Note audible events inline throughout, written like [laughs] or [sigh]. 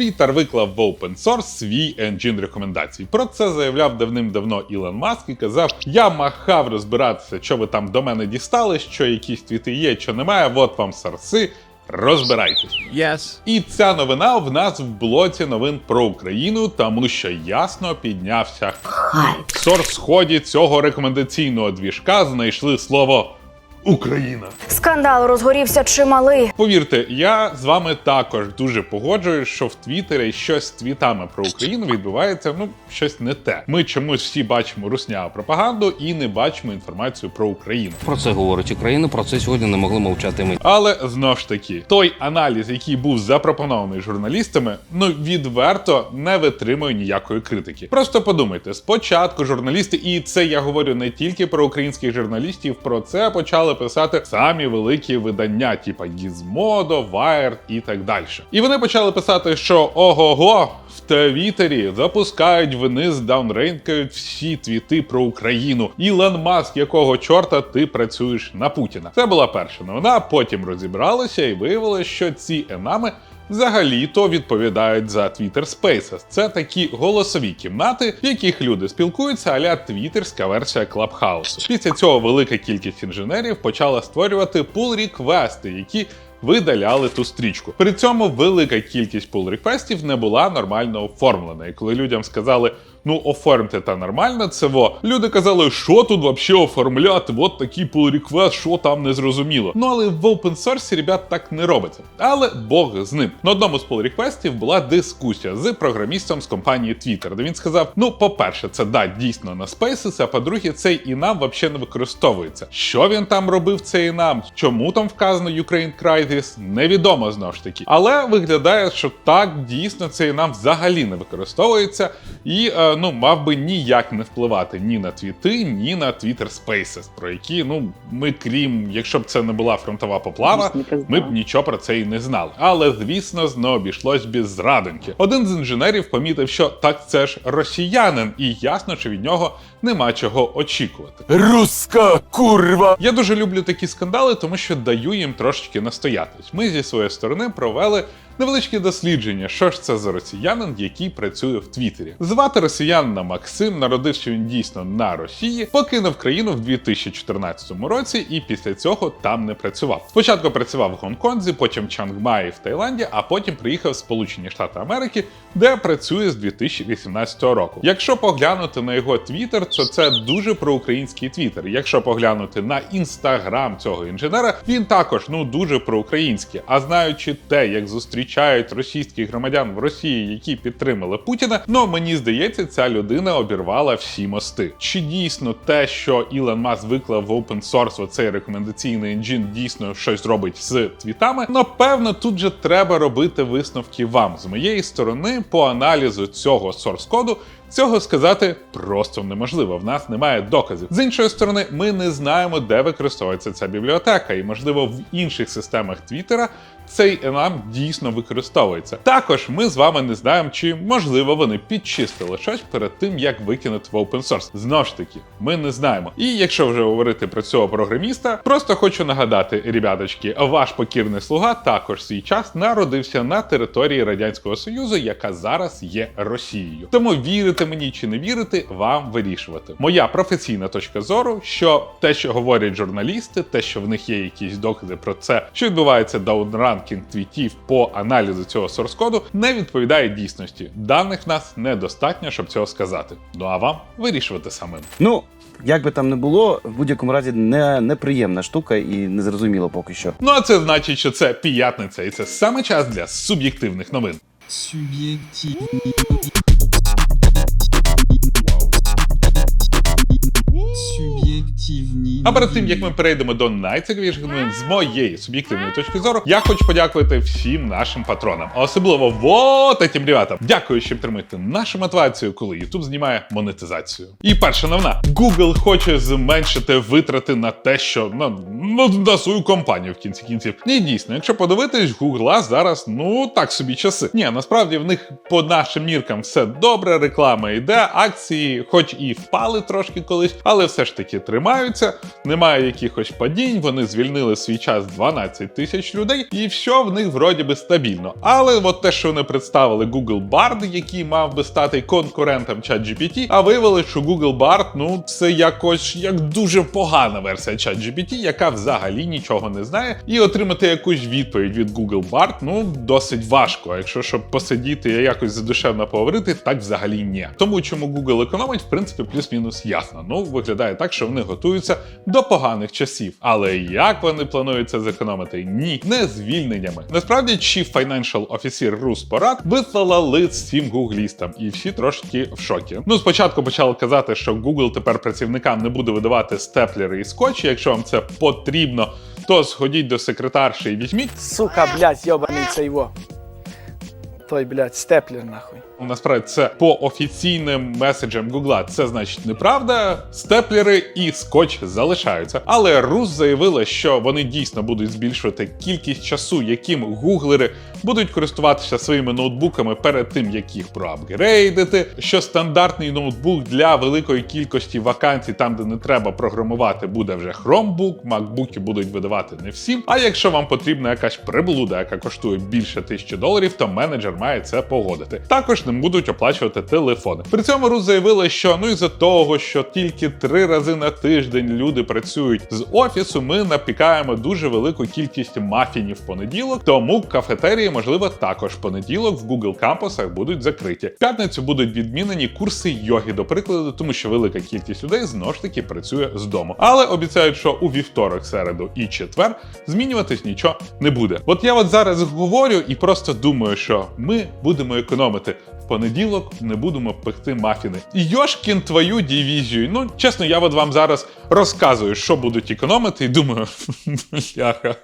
Twitter виклав в open source свій енджин рекомендацій. Про це заявляв давним-давно Ілон Маск і казав: Я махав розбиратися, що ви там до мене дістали, що якісь твіти є, що немає. От вам сарси. Розбирайтесь. Yes. І ця новина в нас в блоці новин про Україну, тому що ясно піднявся Хайп. в сорс-ході цього рекомендаційного двіжка знайшли слово Україна. Скандал розгорівся чималий. Повірте, я з вами також дуже погоджуюсь, що в Твіттері щось з твітами про Україну відбувається, ну щось не те. Ми чомусь всі бачимо русняву пропаганду і не бачимо інформацію про Україну. Про це говорить Україна. Про це сьогодні не могли мовчати ми. Але знов ж таки, той аналіз, який був запропонований журналістами, ну відверто не витримує ніякої критики. Просто подумайте, спочатку журналісти, і це я говорю не тільки про українських журналістів, про це почали писати самі великі видання, типа Gizmodo, Wired і так далі. І вони почали писати, що ого-го. В Твіттері запускають вниз, даунрейнкають всі твіти про Україну. Ілон Маск, якого чорта ти працюєш на Путіна? Це була перша новина. Потім розібралися і виявилося, що ці енами взагалі-то відповідають за Twitter Spaces. Це такі голосові кімнати, в яких люди спілкуються, аля твіттерська версія Клабхаусу. Після цього велика кількість інженерів почала створювати пул реквести, які видаляли ту стрічку. При цьому велика кількість пул реквестів не була нормально оформлена. І коли людям сказали. Ну, оформте та нормально це во. Люди казали, що тут вообще оформляти, от такий pull request, що там не зрозуміло. Ну але в open source, ребят, так не робиться. Але Бог з ним. На одному з pull реквестів була дискусія з програмістом з компанії Twitter, де він сказав: ну, по-перше, це да, дійсно на Spaces, а по-друге, цей інам взагалі не використовується. Що він там робив, цей інам? Чому там вказано Ukraine Crisis? Невідомо знову ж таки. Але виглядає, що так дійсно цей інам взагалі не використовується і е, ну мав би ніяк не впливати ні на твіти, ні на Twitter Spaces, про які ну ми, крім, якщо б це не була фронтова поплава, ми б нічого про це і не знали. Але звісно, не обійшлось без зрадоньки. Один з інженерів помітив, що так це ж росіянин, і ясно, що від нього нема чого очікувати. Руска курва. Я дуже люблю такі скандали, тому що даю їм трошечки настоятись. Ми зі своєї сторони провели невеличке дослідження, що ж це за росіянин, який працює в Твіттері. Звати росіянина Максим, народився він дійсно на Росії, покинув країну в 2014 році і після цього там не працював. Спочатку працював в Гонконзі, потім Чангмаї в Таїланді, а потім приїхав в Сполучені Штати Америки, де працює з 2018 року. Якщо поглянути на його твіттер, то це дуже проукраїнський твіттер. Якщо поглянути на інстаграм цього інженера, він також ну дуже проукраїнський. А знаючи те, як зустрічають російських громадян в Росії, які підтримали Путіна, ну мені здається, ця людина обірвала всі мости. Чи дійсно те, що Ілон Маск виклав в open source оцей рекомендаційний енджин, дійсно щось робить з твітами? Напевно, тут же треба робити висновки вам з моєї сторони по аналізу цього source коду. Цього сказати просто неможливо. В нас немає доказів. З іншої сторони, ми не знаємо, де використовується ця бібліотека, і можливо в інших системах Твіттера цей енам дійсно використовується. Також ми з вами не знаємо, чи можливо вони підчистили щось перед тим, як викинути в open source. Знову ж таки, ми не знаємо. І якщо вже говорити про цього програміста, просто хочу нагадати, ребяточки, ваш покірний слуга також свій час народився на території радянського союзу, яка зараз є Росією. Тому вірите мені чи не вірите, вам вирішувати. Моя професійна точка зору, що те, що говорять журналісти, те, що в них є якісь докази про це, що відбувається даунранкінг твітів по аналізу цього сорс-коду, не відповідає дійсності. Даних в нас недостатньо, щоб цього сказати. Ну а вам вирішувати самим. Ну, як би там не було, в будь-якому разі не, неприємна штука і незрозуміло поки що. Ну а це значить, що це п'ятниця, і це саме час для суб'єктивних новин. Суб'єктивні. А перед тим як ми перейдемо до найцікавіших новин з моєї суб'єктивної точки зору, я хочу подякувати всім нашим патронам, а особливо вот этим ребятам. Дякую, що підтримуєте нашу мотивацію, коли YouTube знімає монетизацію. І перша новина: Google хоче зменшити витрати на те, що ну, ну на свою компанію в кінці кінців. Ні, дійсно, якщо подивитись, Google зараз ну так собі часи. Ні, насправді в них по нашим міркам все добре, реклама йде, акції, хоч і впали трошки колись, але все ж таки тримаються. Немає якихось падінь, вони звільнили свій час 12 тисяч людей, і все в них вроді би стабільно. Але от те, що вони представили Google Bard, який мав би стати конкурентом ChatGPT, а виявили, що Google Bard, ну це якось як дуже погана версія ChatGPT, яка взагалі нічого не знає, і отримати якусь відповідь від Google Bard, ну досить важко. Якщо щоб посидіти і якось задушевно поговорити, так взагалі ні. Тому чому Google економить, в принципі, плюс-мінус ясно. Ну виглядає так, що вони готуються до поганих часів. Але як вони планують це зекономити? Ні, не звільненнями. Насправді, Chief Financial Officer Рус Порад вислала лист всім гуглістам, і всі трошки в шокі. Ну, спочатку почали казати, що Google тепер працівникам не буде видавати степлери і скотчі. Якщо вам це потрібно, то сходіть до секретарші і візьміть. Сука, блядь, йобаний цей во. Той, блядь, степлер нахуй. Насправді це по офіційним меседжам Гугла. Це значить неправда. Степлери і скотч залишаються. Але Рус заявила, що вони дійсно будуть збільшувати кількість часу, яким гуглери будуть користуватися своїми ноутбуками перед тим, як їх проапгрейдити. Що стандартний ноутбук для великої кількості вакансій, там де не треба програмувати, буде вже Chromebook, MacBook будуть видавати не всім. А якщо вам потрібна якась приблуда, яка коштує більше тисячі доларів, то менеджер має це погодити. Також не будуть оплачувати телефони. При цьому Рус заявила, що ну із-за того, що тільки три рази на тиждень люди працюють з офісу, ми напікаємо дуже велику кількість мафінів в понеділок. Тому кафетерії, можливо, також понеділок в Google кампусах будуть закриті. В п'ятницю будуть відмінені курси йоги, до прикладу, тому що велика кількість людей знову ж таки працює з дому. Але обіцяють, що у вівторок, середу і четвер змінюватись нічого не буде. От я от зараз говорю і просто думаю, що ми будемо економити. В понеділок не будемо пекти мафіни. Йошкін твою дивізію. Ну, чесно, я от вам зараз розказую, що будуть економити, і думаю, [laughs] бляха,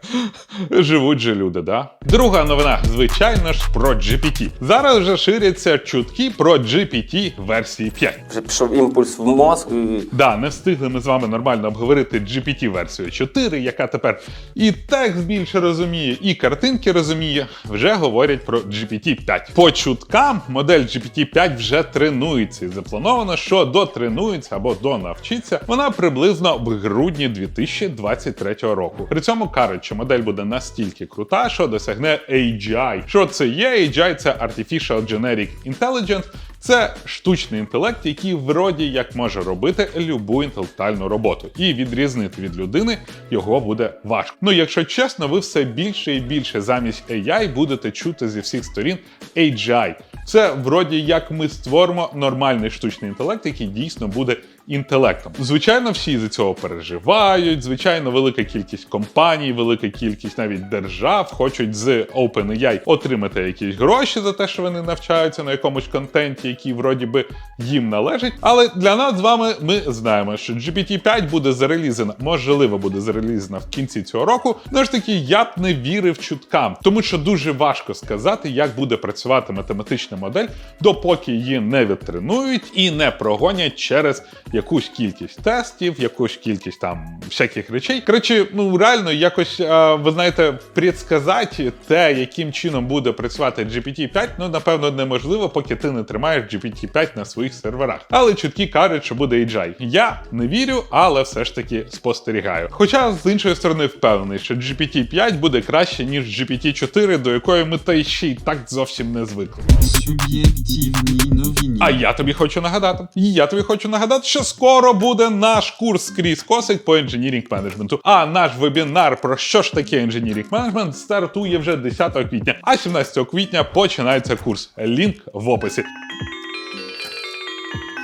живуть же люди, да? Друга новина, звичайно ж, про GPT. Зараз вже ширяться чутки про GPT версії 5. Вже пішов імпульс в мозк. Да, не встигли ми з вами нормально обговорити GPT версію 4, яка тепер і текст більше розуміє, і картинки розуміє. Вже говорять про GPT 5. По чуткам модель GPT 5 вже тренується, і заплановано, що дотренується або донавчиться вона приблизно в грудні 2023 року. При цьому кажуть, що модель буде настільки крута, що досягне AGI. Що це є? AGI – це Artificial Generic Intelligence, це штучний інтелект, який вроді як може робити любу інтелектуальну роботу, і відрізнити від людини його буде важко. Ну, якщо чесно, ви все більше і більше замість AI будете чути зі всіх сторін AGI. Це вроді як ми створимо нормальний штучний інтелект, який дійсно буде інтелектом. Звичайно, всі з цього переживають. Звичайно, велика кількість компаній, велика кількість навіть держав хочуть з OpenAI отримати якісь гроші за те, що вони навчаються на якомусь контенті, який вроді би їм належить. Але для нас з вами ми знаємо, що GPT-5 буде зарелізена, можливо, буде зарелізена в кінці цього року. Ну ж таки, я б не вірив чуткам, тому що дуже важко сказати, як буде працювати математична модель, допоки її не відтренують і не прогонять через якусь кількість тестів, якусь кількість там всяких речей. Коротше, ну реально якось а, ви знаєте, предсказати те, яким чином буде працювати GPT-5, ну напевно неможливо, поки ти не тримаєш GPT-5 на своїх серверах. Але чутки кажуть, що буде AGI. Я не вірю, але все ж таки спостерігаю. Хоча з іншої сторони впевнений, що GPT-5 буде краще ніж GPT-4, до якої ми та й ще й так зовсім не звикли. Суб'єктивні новини. А я тобі хочу нагадати. Я тобі хочу нагадати, що скоро буде наш курс скрізь косить по інженірінг менеджменту. А наш вебінар про що ж таке інженірінг менеджмент стартує вже 10 квітня, а 17 квітня починається курс. Лінк в описі.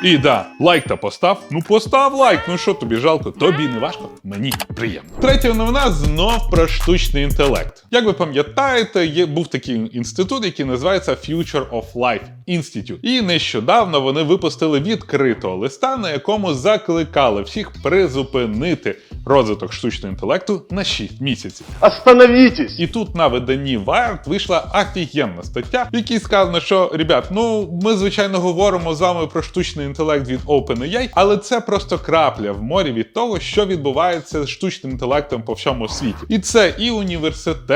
І да, лайк та постав. Ну постав лайк. Ну що тобі жалко? Тобі не важко? Мені приємно. Третя новина знов про штучний інтелект. Як ви пам'ятаєте, є був такий інститут, який називається Future of Life Institute. І нещодавно вони випустили відкритого листа, на якому закликали всіх призупинити розвиток штучного інтелекту на 6 місяців. Остановитесь! І тут на виданні Wired вийшла офігенна стаття, в якій сказано, що ребят, ну ми звичайно говоримо з вами про штучний інтелект від OpenAI, але це просто крапля в морі від того, що відбувається з штучним інтелектом по всьому світі. І це і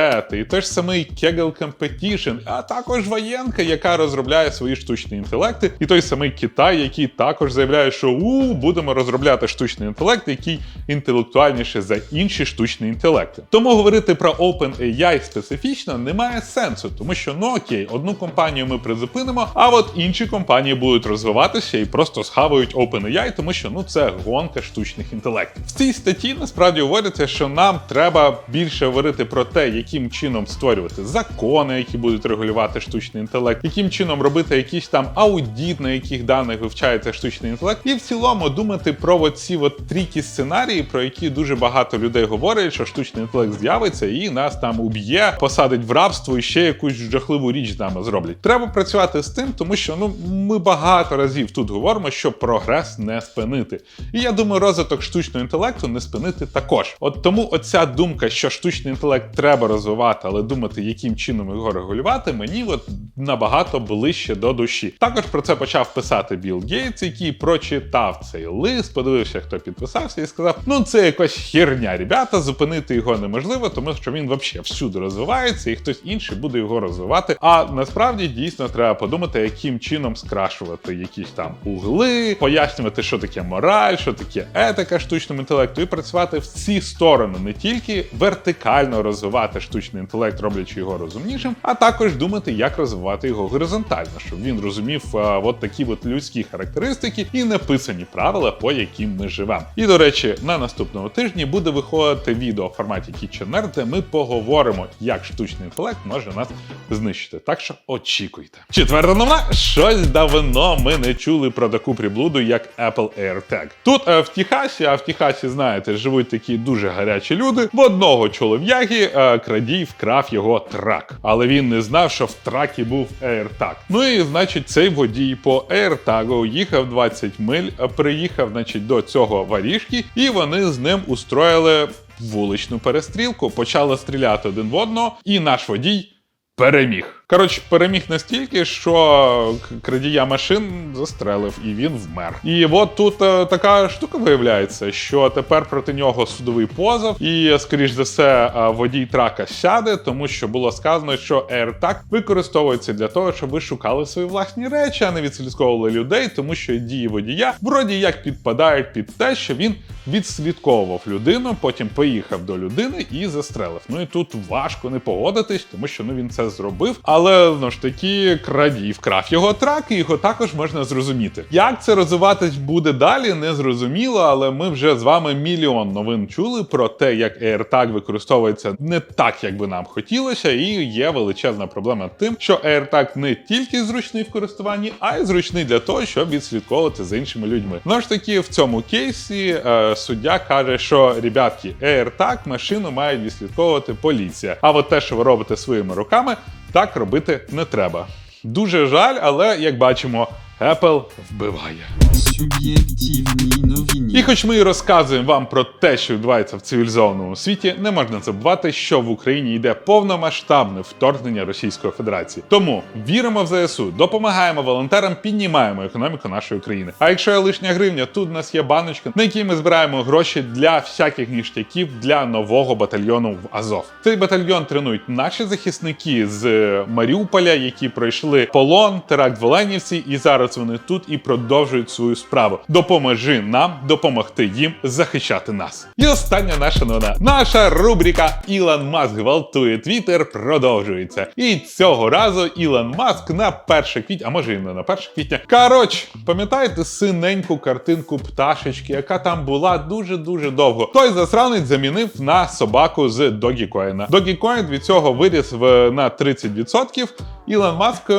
університети, і той ж самий Kaggle Competition, а також воєнка, яка розробляє свої штучні інтелекти, і той самий Китай, який також заявляє, що у будемо розробляти штучний інтелект, який інтелектуально актуальніше за інші штучні інтелекти. Тому говорити про OpenAI специфічно немає сенсу, тому що ну окей, одну компанію ми призупинимо, а от інші компанії будуть розвиватися і просто схавають OpenAI, тому що ну це гонка штучних інтелектів. В цій статті насправді говориться, що нам треба більше говорити про те, яким чином створювати закони, які будуть регулювати штучний інтелект, яким чином робити якийсь там аудіт, на яких даних вивчається штучний інтелект, і в цілому думати про оці от трійкі сценарії, про які дуже багато людей говорять, що штучний інтелект з'явиться і нас там уб'є, посадить в рабство і ще якусь жахливу річ з нами зроблять. Треба працювати з тим, тому що ну ми багато разів тут говоримо, що прогрес не спинити. І я думаю, розвиток штучного інтелекту не спинити також. От тому оця думка, що штучний інтелект треба розвивати, але думати, яким чином його регулювати, мені от набагато ближче до душі. Також про це почав писати Білл Гейтс, який прочитав цей лист, подивився, хто підписався, і сказав: ну це якась херня, ребята, зупинити його неможливо, тому що він взагалі всюди розвивається, і хтось інший буде його розвивати. А насправді дійсно треба подумати, яким чином скрашувати якісь там угли, пояснювати, що таке мораль, що таке етика штучному інтелекту, і працювати в ці сторони, не тільки вертикально розвивати штучний інтелект, роблячи його розумнішим, а також думати, як розвивати його горизонтально, щоб він розумів а, от такі от людські характеристики і написані правила, по яким ми живемо. І до речі, на наступному тижні буде виходити відео в форматі Kitchener, де ми поговоримо, як штучний інтелект може нас знищити. Так що очікуйте. Четверта новина. Щось давно ми не чули про таку приблуду, як Apple AirTag. Тут е, в Техасі, а в Техасі, знаєте, живуть такі дуже гарячі люди. В одного чолов'яги е, крадій вкрав його трак, але він не знав, що в тракі був AirTag. Ну і значить, цей водій по AirTag їхав 20 миль, приїхав, значить, до цього варіжки, і вони з ним устроїли вуличну перестрілку, почали стріляти один в одного, і наш водій переміг. Коротше, переміг настільки, що крадія машин застрелив, і він вмер. І от тут е, така штука виявляється, що тепер проти нього судовий позов, і скоріш за все е, водій трака сяде, тому що було сказано, що AirTag використовується для того, щоб ви шукали свої власні речі, а не відслідковували людей, тому що дії водія вроді як підпадають під те, що він відслідковував людину, потім поїхав до людини і застрелив. Ну і тут важко не погодитись, тому що ну він це зробив. Але ну ж таки крадій вкрав його трак, і його також можна зрозуміти. Як це розвиватись буде далі, не зрозуміло, але ми вже з вами мільйон новин чули про те, як AirTag використовується не так, як би нам хотілося, і є величезна проблема тим, що AirTag не тільки зручний в користуванні, а й зручний для того, щоб відслідковувати за іншими людьми. Ну ж таки, в цьому кейсі е, суддя каже, що ребятки, AirTag машину має відслідковувати поліція. А от те, що ви робите своїми руками, так робити не треба. Дуже жаль, але як бачимо, Apple вбиває. Суб'єктивні новини. І хоч ми і розказуємо вам про те, що відбувається в цивілізованому світі, не можна забувати, що в Україні йде повномасштабне вторгнення Російської Федерації. Тому віримо в ЗСУ, допомагаємо волонтерам, піднімаємо економіку нашої країни. А якщо є лишня гривня, тут у нас є баночка, на якій ми збираємо гроші для всяких ніштяків для нового батальйону в Азов. Цей батальйон тренують наші захисники з Маріуполя, які пройшли полон, теракт в Оленівці, і зараз вони тут і продовжують свою справу. Допоможи нам допомогти їм захищати нас. І остання наша новина. Наша рубрика Ілон Маск гвалтує Твіттер продовжується. І цього разу Ілон Маск на 1 квітня, а може і не на 1 квітня. Коротше, пам'ятаєте синеньку картинку пташечки, яка там була дуже дуже довго. Той засранець замінив на собаку з Догікоїна. Догікоін від цього виріс в на 30%. Ілон Маск.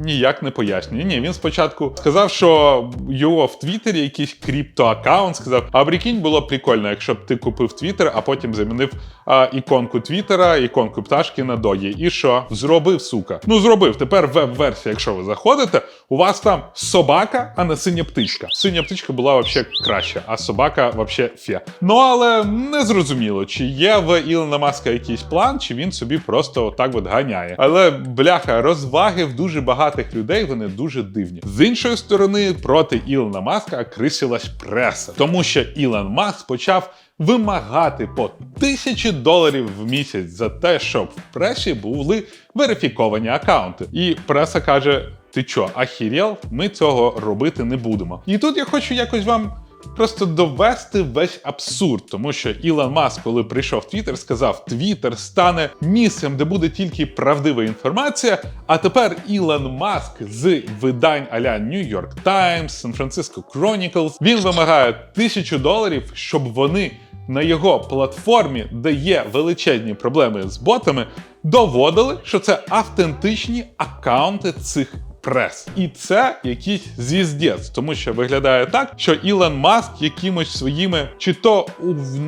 Ніяк не пояснює. Ні, він спочатку сказав, що його в Твіттері якийсь криптоаккаунт сказав: а прикинь, було б прикольно, якщо б ти купив Твіттер, а потім замінив а, іконку Твіттера, іконку пташки на догі. І що? Зробив, сука. Ну зробив. Тепер веб-версія, якщо ви заходите, у вас там собака, а не синя птичка. Синя птичка була взагалі краща, а собака взагалі фе. Ну але не зрозуміло, чи є в Ілона Маска якийсь план, чи він собі просто отак от ганяє. Але бляха, розваги в дуже багатих людей вони дуже дивні. З іншої сторони, проти Ілона Маска крисилась преса, тому що Ілон Маск почав. Вимагати по тисячі доларів в місяць за те, щоб в пресі були верифіковані акаунти. І преса каже: Ти чо, ахірєл? Ми цього робити не будемо. І тут я хочу якось вам просто довести весь абсурд, тому що Ілон Маск, коли прийшов в Твіттер, сказав: Твіттер стане місцем, де буде тільки правдива інформація. А тепер Ілон Маск з видань аля New York Times, San Francisco Chronicles, він вимагає тисячу доларів, щоб вони на його платформі, де є величезні проблеми з ботами, доводили, що це автентичні аккаунти цих прес. І це якийсь звіздець, тому що виглядає так, що Ілон Маск якимось своїми чи то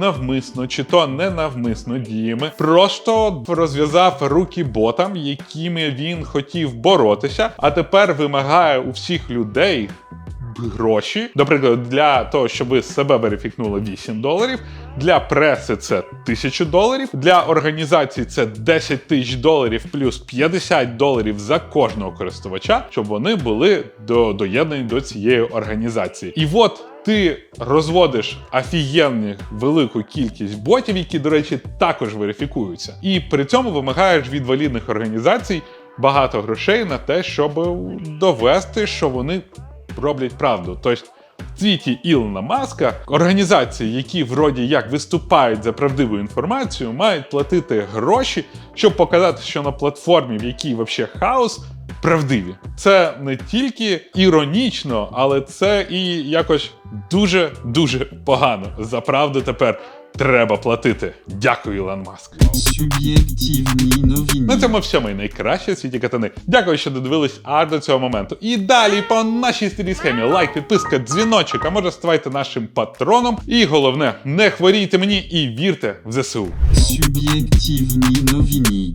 навмисно, чи то ненавмисно діями просто розв'язав руки ботам, якими він хотів боротися, а тепер вимагає у всіх людей. Гроші, до прикладу, для того, щоб ви себе верифікнули 8 доларів, для преси це 1000 доларів, для організації це 10 тисяч доларів плюс 50 доларів за кожного користувача, щоб вони були до, доєднані до цієї організації. І от ти розводиш офігенних велику кількість ботів, які, до речі, також верифікуються, і при цьому вимагаєш від валідних організацій багато грошей на те, щоб довести, що вони роблять правду. Тобто в твіті Ілона Маска організації, які вроді як виступають за правдиву інформацію, мають платити гроші, щоб показати, що на платформі, в якій вообще хаос, правдиві. Це не тільки іронічно, але це і якось дуже дуже погано. За правду тепер треба платити. Дякую, Ілон Маск. Суб'єктивні новини. На цьому все мої найкращі в світі катани. Дякую, що додивились аж до цього моменту. І далі по нашій старій схемі лайк, підписка, дзвіночок, а може ставайте нашим патроном. І головне, не хворійте мені і вірте в ЗСУ. Суб'єктивні новини.